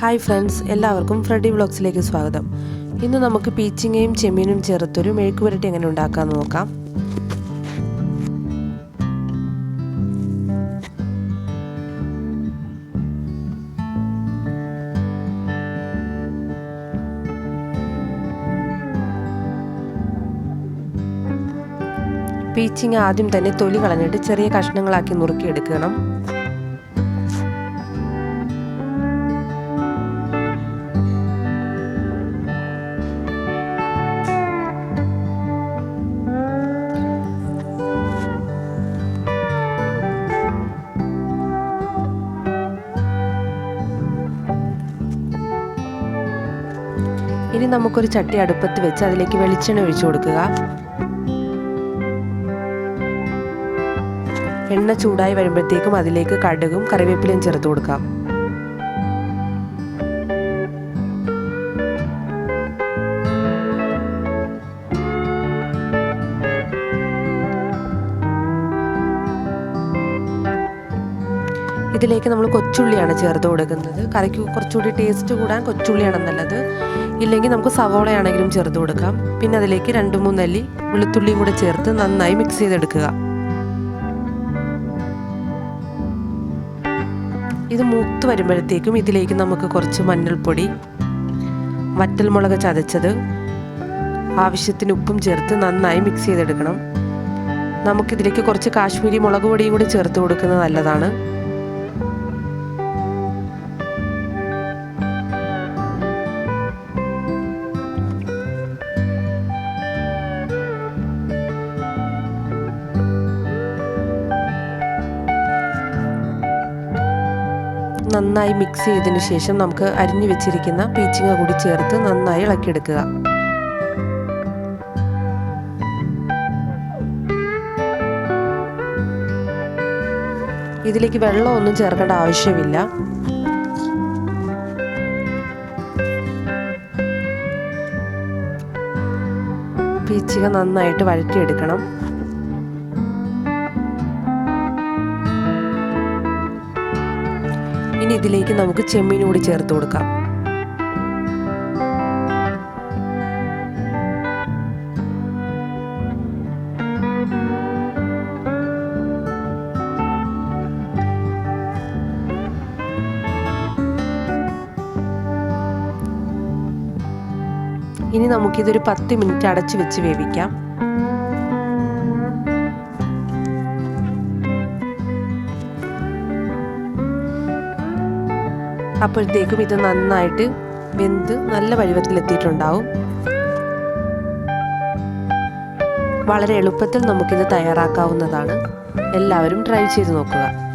Hi friends എല്ലാവർക്കും ഫ്രെഡി വ്ളോഗ്സിലേക്ക് സ്വാഗതം. ഇന്ന് നമുക്ക് പീച്ചിങ്ങയും ചെമ്മീനും ചേർത്തൊരു മെഴുക്ക് പുരട്ടി എങ്ങനെ ഉണ്ടാക്കാമെന്ന് നോക്കാം. പീച്ചിങ് ആദ്യം തന്നെ തൊലി കളഞ്ഞിട്ട് ചെറിയ കഷ്ണങ്ങളാക്കി നുറുക്കിയെടുക്കണം. ഇനി നമുക്കൊരു ചട്ടി അടുപ്പത്ത് വെച്ച് അതിലേക്ക് വെളിച്ചെണ്ണ ഒഴിച്ചു കൊടുക്കുക. എണ്ണ ചൂടായി വരുമ്പോഴത്തേക്കും അതിലേക്ക് കടുകും കറിവേപ്പിലയും ചേർത്ത് കൊടുക്കാം. ഇതിലേക്ക് നമ്മൾ കൊച്ചുള്ളിയാണ് ചേർത്ത് കൊടുക്കുന്നത്. കറിക്ക് കുറച്ചുകൂടി ടേസ്റ്റ് കൂടാൻ കൊച്ചുള്ളിയാണ് നല്ലത്. ഇല്ലെങ്കിൽ നമുക്ക് സവോളയാണെങ്കിലും ചേർത്ത് കൊടുക്കാം. പിന്നെ അതിലേക്ക് രണ്ട് മൂന്നല്ലി വെളുത്തുള്ളിയും കൂടെ ചേർത്ത് നന്നായി മിക്സ് ചെയ്തെടുക്കുക. ഇത് മൂത്ത് വരുമ്പോഴത്തേക്കും ഇതിലേക്ക് നമുക്ക് കുറച്ച് മഞ്ഞൾപ്പൊടി വറ്റൽമുളക് ചതച്ചത് ആവശ്യത്തിന് ഉപ്പും ചേർത്ത് നന്നായി മിക്സ് ചെയ്തെടുക്കണം. നമുക്കിതിലേക്ക് കുറച്ച് കാശ്മീരി മുളക് പൊടിയും കൂടി ചേർത്ത് കൊടുക്കുന്നത് നല്ലതാണ്. നന്നായി മിക്സ് ചെയ്തതിനു ശേഷം നമുക്ക് അരിഞ്ഞു വെച്ചിരിക്കുന്ന പീച്ചിങ്ങ കൂടി ചേർത്ത് നന്നായി ഇളക്കിയെടുക്കുക. ഇതിലേക്ക് വെള്ളമൊന്നും ചേർക്കേണ്ട ആവശ്യമില്ല. പീച്ചിക നന്നായിട്ട് വഴറ്റിയെടുക്കണം. ഇനി ഇതിലേക്ക് നമുക്ക് ചെമ്മീൻ കൂടി ചേർത്ത് കൊടുക്കാം. ഇനി നമുക്കിതൊരു പത്ത് മിനിറ്റ് അടച്ചു വെച്ച് വേവിക്കാം. അപ്പോഴത്തേക്കും ഇത് നന്നായിട്ട് വെന്ത് നല്ല പരുവത്തിലെത്തിയിട്ടുണ്ടാവും വളരെ എളുപ്പത്തിൽ നമുക്കിത് തയ്യാറാക്കാവുന്നതാണ്. എല്ലാവരും ട്രൈ ചെയ്ത് നോക്കുക.